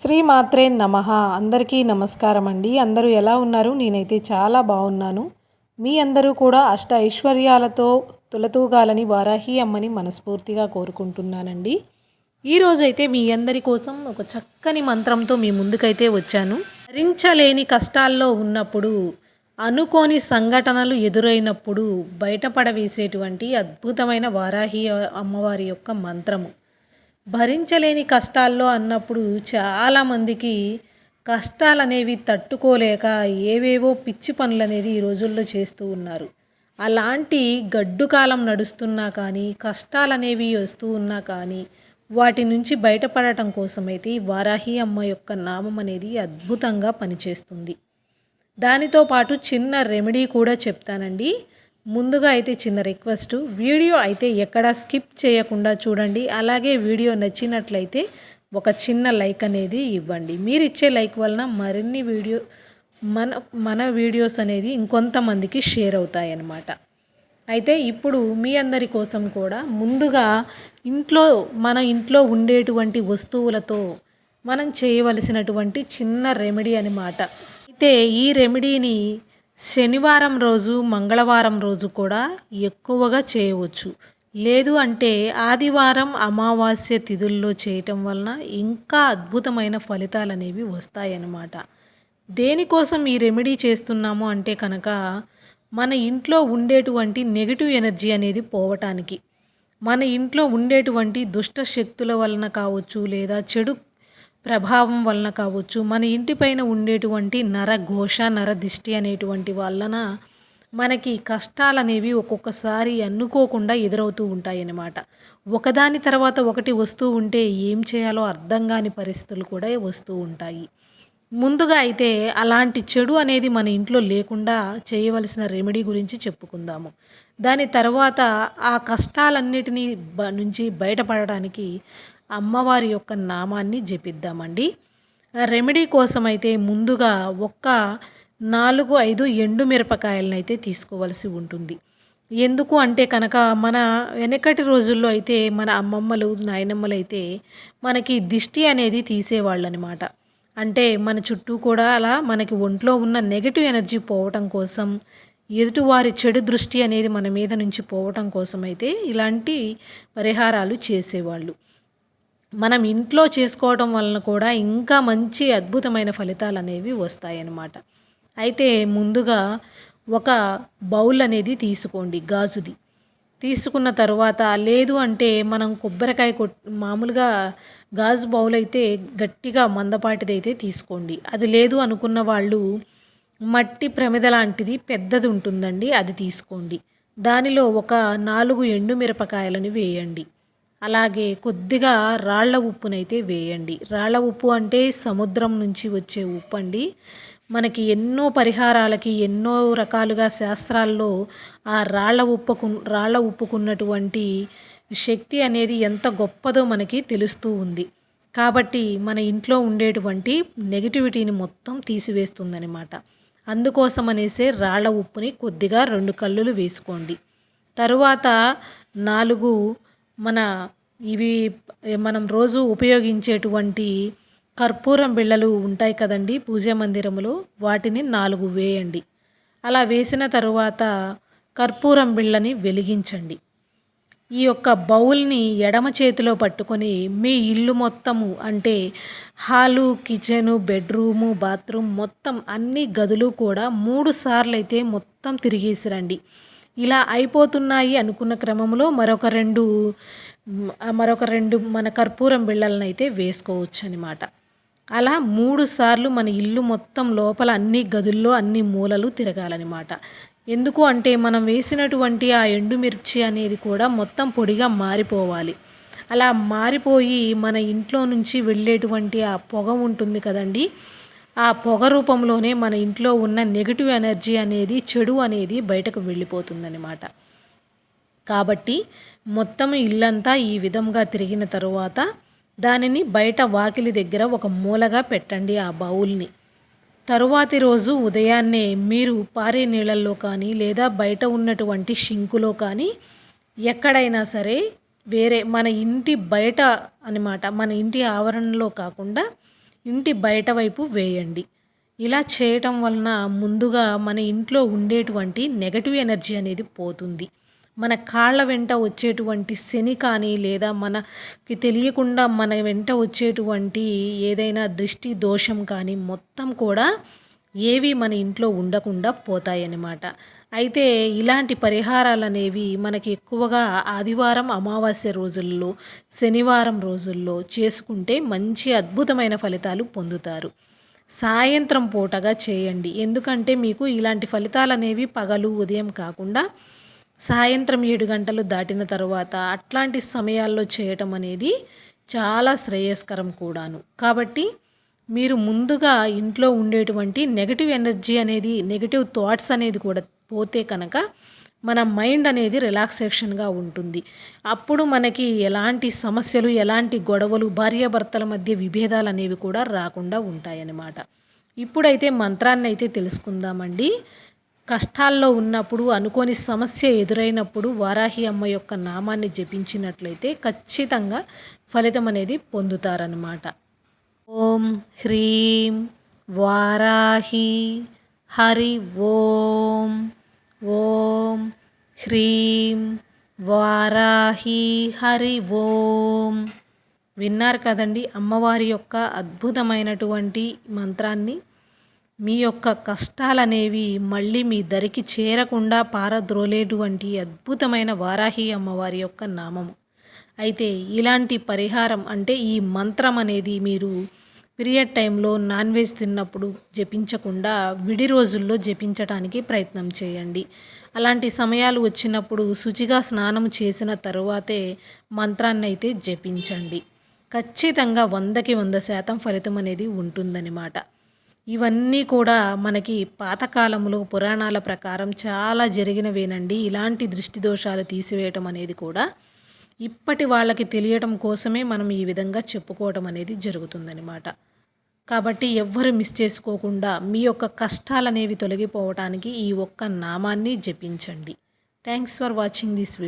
శ్రీ మాత్రే నమ. అందరికీ నమస్కారం అండి. అందరూ ఎలా ఉన్నారు? నేనైతే చాలా బాగున్నాను. మీ అందరూ కూడా అష్ట ఐశ్వర్యాలతో తులతూగాలని వారాహి అమ్మని మనస్ఫూర్తిగా కోరుకుంటున్నానండి. ఈరోజైతే మీ అందరి కోసం ఒక చక్కని మంత్రంతో మీ ముందుకైతే వచ్చాను. భరించలేని కష్టాల్లో ఉన్నప్పుడు అనుకోని సంఘటనలు ఎదురైనప్పుడు బయటపడవేసేటువంటి అద్భుతమైన వారాహి అమ్మవారి యొక్క మంత్రము. భరించలేని కష్టాల్లో అన్నప్పుడు చాలామందికి కష్టాలు అనేవి తట్టుకోలేక ఏవేవో పిచ్చి పనులు అనేది ఈ రోజుల్లో చేస్తూ ఉన్నారు. అలాంటి గడ్డు కాలం నడుస్తున్నా కానీ కష్టాలు అనేవి వస్తూ ఉన్నా కానీ వాటి నుంచి బయటపడటం కోసమైతే వారాహి అమ్మ యొక్క నామం అనేది అద్భుతంగా పనిచేస్తుంది. దానితో పాటు చిన్న రెమెడీ కూడా చెప్తానండి. ముందుగా అయితే చిన్న రిక్వెస్ట్ వీడియో అయితే ఎక్కడా స్కిప్ చేయకుండా చూడండి. అలాగే వీడియో నచ్చినట్లయితే ఒక చిన్న లైక్ అనేది ఇవ్వండి. మీరు ఇచ్చే లైక్ వలన మరిన్ని వీడియో మన మన వీడియోస్ అనేది ఇంకొంతమందికి షేర్ అవుతాయి అన్నమాట అయితే ఇప్పుడు మీ అందరి కోసం కూడా ముందుగా ఇంట్లో మన ఇంట్లో ఉండేటువంటి వస్తువులతో మనం చేయవలసినటువంటి చిన్న రెమెడీ అనమాట అయితే ఈ రెమెడీని శనివారం రోజు మంగళవారం రోజు కూడా ఎక్కువగా చేయవచ్చు. లేదు అంటే ఆదివారం అమావాస్య తిథుల్లో చేయటం వలన ఇంకా అద్భుతమైన ఫలితాలు అనేవి వస్తాయన్నమాట. దేనికోసం ఈ రెమెడీ చేస్తున్నాము అంటే కనుక మన ఇంట్లో ఉండేటువంటి నెగిటివ్ ఎనర్జీ అనేది పోవటానికి. మన ఇంట్లో ఉండేటువంటి దుష్ట శక్తుల వలన కావచ్చు లేదా చెడు ప్రభావం వలన కావచ్చు మన ఇంటిపైన ఉండేటువంటి నర ఘోష నర దిష్టి అనేటువంటి వలన మనకి కష్టాలు అనేవి ఒక్కొక్కసారి అనుకోకుండా ఎదురవుతూ ఉంటాయన్నమాట. ఒకదాని తర్వాత ఒకటి వస్తూ ఉంటే ఏం చేయాలో అర్థం కాని పరిస్థితులు కూడా వస్తూ ఉంటాయి. ముందుగా అయితే అలాంటి చెడు అనేది మన ఇంట్లో లేకుండా చేయవలసిన రెమెడీ గురించి చెప్పుకుందాము. దాని తర్వాత ఆ కష్టాలన్నిటినీ నుంచి బయటపడడానికి అమ్మవారి యొక్క నామాన్ని జపిద్దామండి. రెమెడీ కోసం అయితే ముందుగా ఒక్క నాలుగు ఐదు ఎండు మిరపకాయలను అయితే తీసుకోవలసి ఉంటుంది. ఎందుకు అంటే కనుక మన వెనకటి రోజుల్లో అయితే మన అమ్మమ్మలు నాయనమ్మలు అయితే మనకి దిష్టి అనేది తీసేవాళ్ళు అనమాట అంటే మన చుట్టూ కూడా అలా మనకి ఒంట్లో ఉన్న నెగటివ్ ఎనర్జీ పోవటం కోసం ఎదుటివారి చెడు దృష్టి అనేది మన మీద నుంచి పోవటం కోసం అయితే ఇలాంటి పరిహారాలు చేసేవాళ్ళు. మనం ఇంట్లో చేసుకోవడం వలన కూడా ఇంకా మంచి అద్భుతమైన ఫలితాలు అనేవి వస్తాయన్నమాట. అయితే ముందుగా ఒక బౌల్ అనేది తీసుకోండి గాజుది. తీసుకున్న తర్వాత లేదు అంటే మనం కొబ్బరికాయ కొట్ మామూలుగా గాజు బౌల్ అయితే గట్టిగా మందపాటిది అయితే తీసుకోండి. అది లేదు అనుకున్న వాళ్ళు మట్టి ప్రమిద లాంటిది పెద్దది ఉంటుందండి అది తీసుకోండి. దానిలో ఒక నాలుగు ఎండు మిరపకాయలను వేయండి. అలాగే కొద్దిగా రాళ్ళ ఉప్పునైతే వేయండి. రాళ్ళ ఉప్పు అంటే సముద్రం నుంచి వచ్చే ఉప్పు అండి మనకి ఎన్నో పరిహారాలకి ఎన్నో రకాలుగా శాస్త్రాల్లో ఆ రాళ్ళ ఉప్పుకు రాళ్ళ ఉప్పుకున్నటువంటి శక్తి అనేది ఎంత గొప్పదో మనకి తెలుస్తూ ఉంది. కాబట్టి మన ఇంట్లో ఉండేటువంటి నెగిటివిటీని మొత్తం తీసివేస్తుందనమాట అందుకోసం అనేసే రాళ్ళ ఉప్పుని కొద్దిగా రెండు కల్లులు వేసుకోండి. తరువాత నాలుగు మన ఇవి మనం రోజు ఉపయోగించేటువంటి కర్పూరం బిళ్ళలు ఉంటాయి కదండి పూజా మందిరంలో వాటిని నాలుగు వేయండి. అలా వేసిన తరువాత కర్పూరం బిళ్ళని వెలిగించండి. ఈ యొక్క బౌల్ని ఎడమ చేతిలో పట్టుకొని మీ ఇల్లు మొత్తము అంటే హాలు కిచెను బెడ్రూము బాత్రూమ్ మొత్తం అన్ని గదులు కూడా మూడు సార్లు అయితే మొత్తం తిరిగేసిరండి. ఇలా అయిపోతున్నాయి అనుకున్న క్రమంలో మరొక రెండు మరొక రెండు మన కర్పూరం బిళ్ళలను అయితే వేసుకోవచ్చు అనమాట అలా మూడు సార్లు మన ఇల్లు మొత్తం లోపల అన్ని గదుల్లో అన్ని మూలలు తిరగాలన్నమాట. ఎందుకు అంటే మనం వేసినటువంటి ఆ ఎండుమిర్చి అనేది కూడా మొత్తం పొడిగా మారిపోవాలి. అలా మారిపోయి మన ఇంట్లో నుంచి వెళ్ళేటువంటి ఆ పొగ ఉంటుంది కదండి ఆ పొగ రూపంలోనే మన ఇంట్లో ఉన్న నెగిటివ్ ఎనర్జీ అనేది చెడు అనేది బయటకు వెళ్ళిపోతుందన్నమాట. కాబట్టి మొత్తం ఇల్లంతా ఈ విధంగా తిరిగిన తరువాత దానిని బయట వాకిలి దగ్గర ఒక మూలగా పెట్టండి ఆ బౌల్ని. తరువాతి రోజు ఉదయాన్నే మీరు పారే నీళ్ళల్లో కానీ లేదా బయట ఉన్నటువంటి షింకులో కానీ ఎక్కడైనా సరే వేరే మన ఇంటి బయట అనమాట మన ఇంటి ఆవరణలో కాకుండా ఇంటి బయట వైపు వేయండి. ఇలా చేయటం వలన ముందుగా మన ఇంట్లో ఉండేటువంటి నెగటివ్ ఎనర్జీ అనేది పోతుంది. మన కాళ్ళ వెంట వచ్చేటువంటి శని కానీ లేదా మనకి తెలియకుండా మన వెంట వచ్చేటువంటి ఏదైనా దృష్టి దోషం కానీ మొత్తం కూడా ఏవి మన ఇంట్లో ఉండకుండా పోతాయన్నమాట. అయితే ఇలాంటి పరిహారాలు అనేవి మనకి ఎక్కువగా ఆదివారం అమావాస్య రోజుల్లో శనివారం రోజుల్లో చేసుకుంటే మంచి అద్భుతమైన ఫలితాలు పొందుతారు. సాయంత్రం పూటగా చేయండి. ఎందుకంటే మీకు ఇలాంటి ఫలితాలు అనేవి పగలు ఉదయం కాకుండా సాయంత్రం ఏడు గంటలు దాటిన తర్వాత అట్లాంటి సమయాల్లో చేయటం అనేది చాలా శ్రేయస్కరం కూడాను. కాబట్టి మీరు ముందుగా ఇంట్లో ఉండేటువంటి నెగటివ్ ఎనర్జీ అనేది నెగటివ్ థాట్స్ అనేది కూడా పోతే కనుక మన మైండ్ అనేది రిలాక్సేషన్గా ఉంటుంది. అప్పుడు మనకి ఎలాంటి సమస్యలు ఎలాంటి గొడవలు భార్యాభర్తల మధ్య విభేదాలు అనేవి కూడా రాకుండా ఉంటాయన్నమాట. ఇప్పుడైతే మంత్రాన్ని అయితే తెలుసుకుందామండి. కష్టాల్లో ఉన్నప్పుడు అనుకోని సమస్య ఎదురైనప్పుడు వారాహి అమ్మ యొక్క నామాన్ని జపించినట్లయితే ఖచ్చితంగా ఫలితం అనేది పొందుతారనమాట ఓం హ్రీం వారాహి హరి ఓం ఓం హ్రీం వారాహి హరి ఓం. విన్నారు కదండి అమ్మవారి యొక్క అద్భుతమైనటువంటి మంత్రాన్ని? మీ యొక్క కష్టాలనేవి మళ్ళీ మీ దరికి చేరకుండా పారద్రోలేటువంటి అద్భుతమైన వారాహి అమ్మవారి యొక్క నామము. అయితే ఇలాంటి పరిహారం అంటే ఈ మంత్రం అనేది మీరు పీరియడ్ టైంలో నాన్ వెజ్ తిన్నప్పుడు జపించకుండా విడి రోజుల్లో జపించడానికి ప్రయత్నం చేయండి. అలాంటి సమయాలు వచ్చినప్పుడు శుచిగా స్నానం చేసిన తరువాతే మంత్రాన్ని అయితే జపించండి. ఖచ్చితంగా వందకి వంద శాతం ఫలితం అనేది ఉంటుందన్నమాట. ఇవన్నీ కూడా మనకి పాతకాలంలో పురాణాల ప్రకారం చాలా జరిగినవేనండి. ఇలాంటి దృష్టి దోషాలు తీసివేయటం అనేది కూడా ఇప్పటి వాళ్ళకి తెలియటం కోసమే మనం ఈ విధంగా చెప్పుకోవటం అనేది జరుగుతుందనమాట కాబట్టి ఎవ్వరు మిస్ చేసుకోకుండా మీ యొక్క కష్టాలనేవి తొలగిపోవటానికి ఈ ఒక్క నామాన్ని జపించండి. Thanks for watching this video